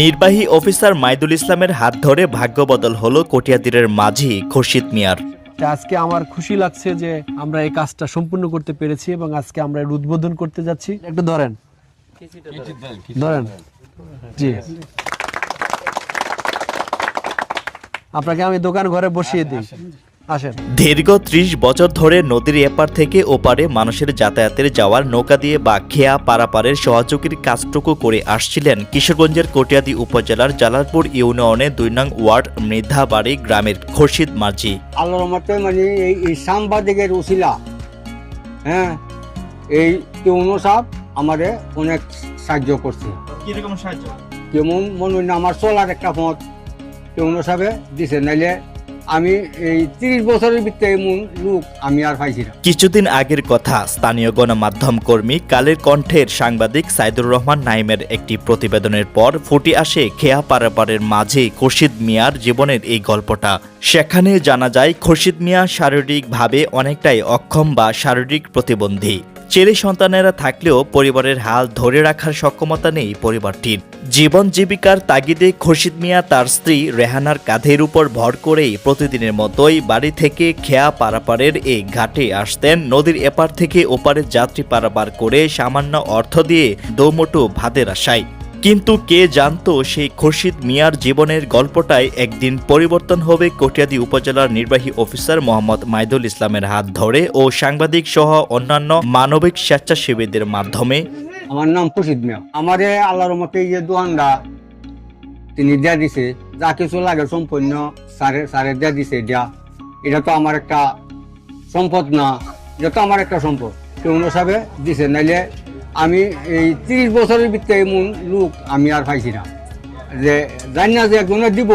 নির্বাহী অফিসার মাইদুল ইসলামের হাত ধরে ভাগ্য বদল হলো কটিয়াদিরের মাঝি খুরশিদ মিয়ার। আজকে আমার খুশি লাগছে যে আমরা এই কাজটা সম্পূর্ণ করতে পেরেছি এবং আজকে আমরা উদ্বোধন করতে যাচ্ছি। একটু ধরেন। ধরেন। জি। আপনাকে আমি দোকান ঘরে বসিয়ে দিই। আসেন। দীর্ঘ ত্রিশ বছর ধরে নদীর এপার থেকে ওপারে মানুষের যাতায়াতের যাওয়ার নৌকা দিয়ে বা খেয়া পারাপারের সহযোগীর কাজটুকু করে আসছিলেন কিশোরগঞ্জের কটিয়াদি উপজেলার জালালপুর ইউনিয়নে দুই নং ওয়ার্ড মৃধাবাড়ি গ্রামের খুরশিদ মাঝি। আল্লাহর রহমতে মানে এই এই সাংবাদিকের উসিলা হ্যাঁ এই কেউনো সাহ আমাদের অনেক সাহায্য করছে। কীরকম সাহায্য? কেমন মনে হয় না আমার চলার একটা পথ কেউনো সাহেবে দিছে নাইলে আমি এই তিরিশ বছরের লোক আমি আর পাইছি না। কিছুদিন আগের কথা, স্থানীয় গণমাধ্যম কর্মী কালের কণ্ঠের সাংবাদিক সাইদুর রহমান নাইমের একটি প্রতিবেদনের পর ফুটে আসে খেয়া পারাপারের মাঝে খুরশিদ মিয়ার জীবনের এই গল্পটা। সেখানে জানা যায়, খুরশিদ মিয়া শারীরিকভাবে অনেকটাই অক্ষম বা শারীরিক প্রতিবন্ধী। ছেলে সন্তানেরা থাকলেও পরিবারের হাল ধরে রাখার সক্ষমতা নেই পরিবারটির। জীবন জীবিকার তাগিদে খুরশিদ মিয়া তার স্ত্রী রেহানার কাঁধের উপর ভর করেই প্রতিদিনের মতোই বাড়ি থেকে খেয়া পারাপারের এই ঘাটে আসতেন। নদীর এপার থেকে ওপারে যাত্রী পারাপার করে সামান্য অর্থ দিয়ে দৌমটু ভাতের আশায়। কিন্তু কে জানতো সেই খুরশিদ মিয়ার জীবনের গল্পটাই একদিন পরিবর্তন হবে কটিয়াদি উপজেলার নির্বাহী অফিসার মোহাম্মদ মাইদুল ইসলামের হাত ধরে ও সাংবাদিক সহ অন্যান্য মানবিক স্বেচ্ছাসেবীদের মাধ্যমে। আমার নাম খুশিদ মিয়া। আমারে আল্লাহর এই যে দোকানটা তিনি দেয়া দিছে, যা কিছু লাগে সম্পূর্ণ সারে সারে দেয়া দিছে এটা। এটা তো আমার একটা সম্পদ না, এটা তো আমার একটা সম্পদ। কেউনো সাহেবে দিছে, নাইলে আমি এই তিরিশ বছরের ভিতরে এমন লোক আমি আর পাইছি না। যে জানি না যে একজনে দিব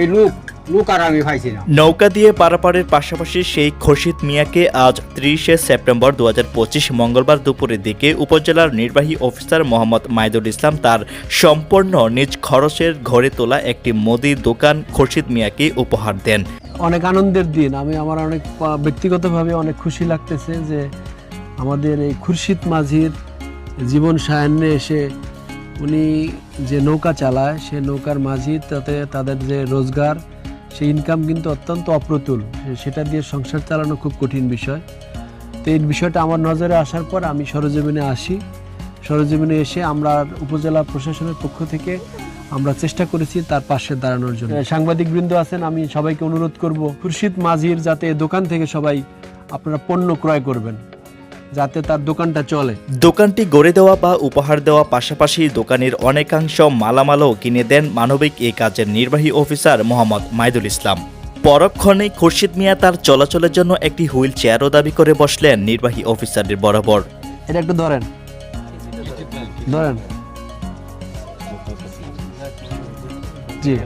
এই লোক লোক আর আমি পাইছি নৌকা দিয়ে পারাপারের পাশাপাশি সেই খোরশিদ মিয়াকে আজ ত্রিশে সেপ্টেম্বর দু হাজার পঁচিশ মঙ্গলবার দুপুরের দিকে উপজেলার নির্বাহী অফিসার মোহাম্মদ মাইদুল ইসলাম তার সম্পূর্ণ নিজ খরচের ঘরে তোলা একটি মুদির দোকান খোরশিদ মিয়াকে উপহার দেন। অনেক আনন্দের দিন। আমি আমার অনেক ব্যক্তিগতভাবে অনেক খুশি লাগতেছে যে আমাদের এই খুরশিদ মাঝির জীবন সায়ান্নে এসে উনি যে নৌকা চালায়, সে নৌকার মাঝি, তাতে তাদের যে রোজগার, সেই ইনকাম কিন্তু অত্যন্ত অপ্রতুল। সেটা দিয়ে সংসার চালানো খুব কঠিন বিষয়। তো এই বিষয়টা আমার নজরে আসার পর আমি সরজমিনে আসি। সরজমিনে এসে আমরা উপজেলা প্রশাসনের পক্ষ থেকে আমরা চেষ্টা করেছি তার পাশে দাঁড়ানোর জন্য। সাংবাদিক বৃন্দ আছেন, আমি সবাইকে অনুরোধ করব, খুরশিদ মাঝির যাতে দোকান থেকে সবাই আপনারা পণ্য ক্রয় করবেন। যাতে তার দোকানটা চলে। দোকানটি গড়ে দেওয়া বা উপহার দেওয়া পাশাপাশি দোকানের অনেকাংশ মালামালও কিনে দেন মানবিক এই কাজের নির্বাহী অফিসার মোহাম্মদ মাইদুল ইসলাম। পরক্ষণে খুরশিদ মিয়া তার চলাচলের জন্য একটি হুইল চেয়ারও দাবি করে বসলেন নির্বাহী অফিসারের বরাবর। এটা একটু ধরেন। ধরেন। জি।